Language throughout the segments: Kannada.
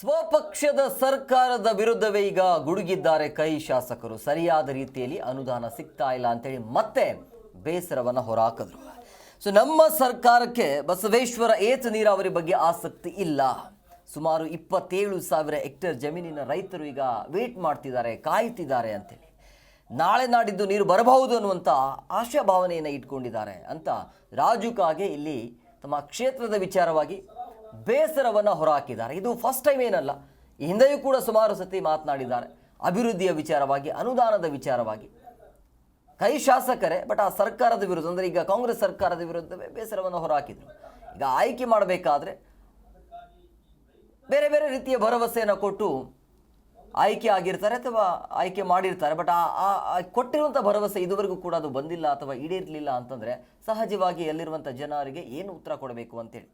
ಸ್ವಪಕ್ಷದ ಸರ್ಕಾರದ ವಿರುದ್ಧವೇ ಈಗ ಗುಡುಗಿದ್ದಾರೆ ಕೈ ಶಾಸಕರು. ಸರಿಯಾದ ರೀತಿಯಲ್ಲಿ ಅನುದಾನ ಸಿಗ್ತಾ ಇಲ್ಲ ಅಂತೇಳಿ ಮತ್ತೆ ಬೇಸರವನ್ನು ಹೊರಹಾಕಿದ್ರು ಸೊ ನಮ್ಮ ಸರ್ಕಾರಕ್ಕೆ ಬಸವೇಶ್ವರ ಏತ ನೀರಾವರಿ ಬಗ್ಗೆ ಆಸಕ್ತಿ ಇಲ್ಲ. ಸುಮಾರು ಇಪ್ಪತ್ತೇಳು ಸಾವಿರ ಹೆಕ್ಟೇರ್ ಜಮೀನಿನ ರೈತರು ಈಗ ವೇಟ್ ಮಾಡ್ತಿದ್ದಾರೆ, ಕಾಯ್ತಿದ್ದಾರೆ ಅಂತೇಳಿ. ನಾಳೆ ನಾಡಿದ್ದು ನೀರು ಬರಬಹುದು ಅನ್ನುವಂಥ ಆಶಾಭಾವನೆಯನ್ನು ಇಟ್ಕೊಂಡಿದ್ದಾರೆ ಅಂತ ರಾಜು ಕಾಗೆ ಇಲ್ಲಿ ತಮ್ಮ ಕ್ಷೇತ್ರದ ವಿಚಾರವಾಗಿ ಬೇಸರವನ್ನು ಹೊರಹಾಕಿದ್ದಾರೆ. ಇದು ಫಸ್ಟ್ ಟೈಮ್ ಏನಲ್ಲ, ಹಿಂದೆಯೂ ಕೂಡ ಸುಮಾರು ಸತಿ ಮಾತನಾಡಿದ್ದಾರೆ, ಅಭಿವೃದ್ಧಿಯ ವಿಚಾರವಾಗಿ, ಅನುದಾನದ ವಿಚಾರವಾಗಿ. ಕೈ ಶಾಸಕರೇ ಬಟ್ ಆ ಸರ್ಕಾರದ ವಿರುದ್ಧ, ಅಂದರೆ ಈಗ ಕಾಂಗ್ರೆಸ್ ಸರ್ಕಾರದ ವಿರುದ್ಧವೇ ಬೇಸರವನ್ನು ಹೊರಹಾಕಿದರು. ಈಗ ಆಯ್ಕೆ ಮಾಡಬೇಕಾದ್ರೆ ಬೇರೆ ಬೇರೆ ರೀತಿಯ ಭರವಸೆಯನ್ನು ಕೊಟ್ಟು ಆಯ್ಕೆ ಆಗಿರ್ತಾರೆ ಅಥವಾ ಆಯ್ಕೆ ಮಾಡಿರ್ತಾರೆ. ಬಟ್ ಆ ಕೊಟ್ಟಿರುವಂಥ ಭರವಸೆ ಇದುವರೆಗೂ ಕೂಡ ಅದು ಬಂದಿಲ್ಲ ಅಥವಾ ಈಡೇರಲಿಲ್ಲ ಅಂತಂದರೆ ಸಹಜವಾಗಿ ಅಲ್ಲಿರುವಂಥ ಜನರಿಗೆ ಏನು ಉತ್ತರ ಕೊಡಬೇಕು ಅಂತೇಳಿ.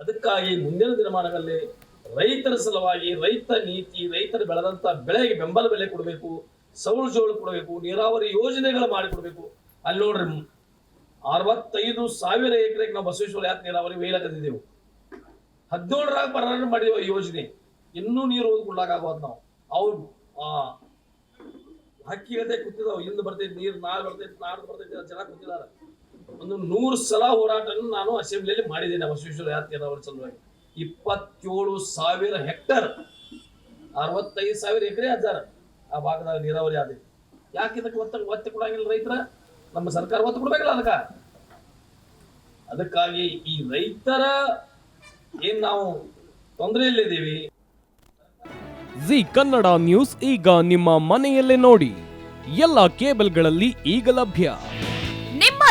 ಅದಕ್ಕಾಗಿ ಮುಂದಿನ ದಿನಮಾನಗಳಲ್ಲಿ ರೈತರ ಸಲುವಾಗಿ ರೈತ ನೀತಿ, ರೈತರು ಬೆಳೆದಂತ ಬೆಳೆಗೆ ಬೆಂಬಲ ಬೆಲೆ ಕೊಡಬೇಕು ಸೌಳು ಜೋಳು ಕೊಡಬೇಕು, ನೀರಾವರಿ ಯೋಜನೆಗಳು ಮಾಡಿಕೊಡ್ಬೇಕು ಅಲ್ಲಿ ನೋಡ್ರಿ, ಅರವತ್ತೈದು ಸಾವಿರ ಎಕರೆಗೆ ನಾವು ಬಸವೇಶ್ವರ ಯಾತ್ ನೀರಾವರಿ ವೇಲಕದಿದ್ದೆವು ಹದಿನೇಳರಾಗ ಮಾಡಿದೆವು ಈ ಯೋಜನೆ. ಇನ್ನೂ ನೀರು ಓದ್ಕೊಳ್ಳಾಕಾಗೋದು ನಾವು. ಅವ್ರು, ಆ, ಹಕ್ಕಿ ಗದೆ ಕೂತಿದಾವ್. ಇಂದು ಬರ್ತೈತಿ, ನೀರು ನಾಳೆ ಬರ್ತೈತಿ ನಾಡ್ದು ಬರ್ತೈತಿ, ಜನ ಕೂತಿದ್ದಾರೆ. ಒಂದು ನೂರು ಸಲ ಹೋರಾಟವನ್ನು ನಾನು ಅಸೆಂಬ್ಲಿಯಲ್ಲಿ ಮಾಡಿದ್ದೇನೆ ಬಸವೇಶ್ವರ ಯಾತ್ ನೀರಾವರಿ ಸಲುವಾಗಿ. ಇಪ್ಪತ್ತೇಳು ಸಾವಿರ ಹೆಕ್ಟರ್, ಅರವತ್ತೈದು ಸಾವಿರ ಎಕರೆ ಅದಾರ ಆ ಭಾಗದಾಗ ನೀರಾವರಿ ಆದ ಯಾಕೆ ಇದಕ್ಕೆ ಒತ್ತ ಒತ್ತೆ ಕೊಡಂಗಿಲ್ಲ ರೈತರ? ನಮ್ಮ ಸರ್ಕಾರ ಒತ್ತು ಕೊಡ್ಬೇಕಲ್ಲ ಅದಕ್ಕ. ಅದಕ್ಕಾಗಿ ಈ ರೈತರ ಏನ್ ನಾವು ತೊಂದರೆಯಲ್ಲಿದ್ದೀವಿ ಜಿ ಕನ್ನಡ ನ್ಯೂಸ್ ಈಗ ನಿಮ್ಮ ಮನೆಯಲ್ಲೇ ನೋಡಿ. ಎಲ್ಲ ಕೇಬಲ್ಗಳಲ್ಲಿ ಈಗ ಲಭ್ಯ.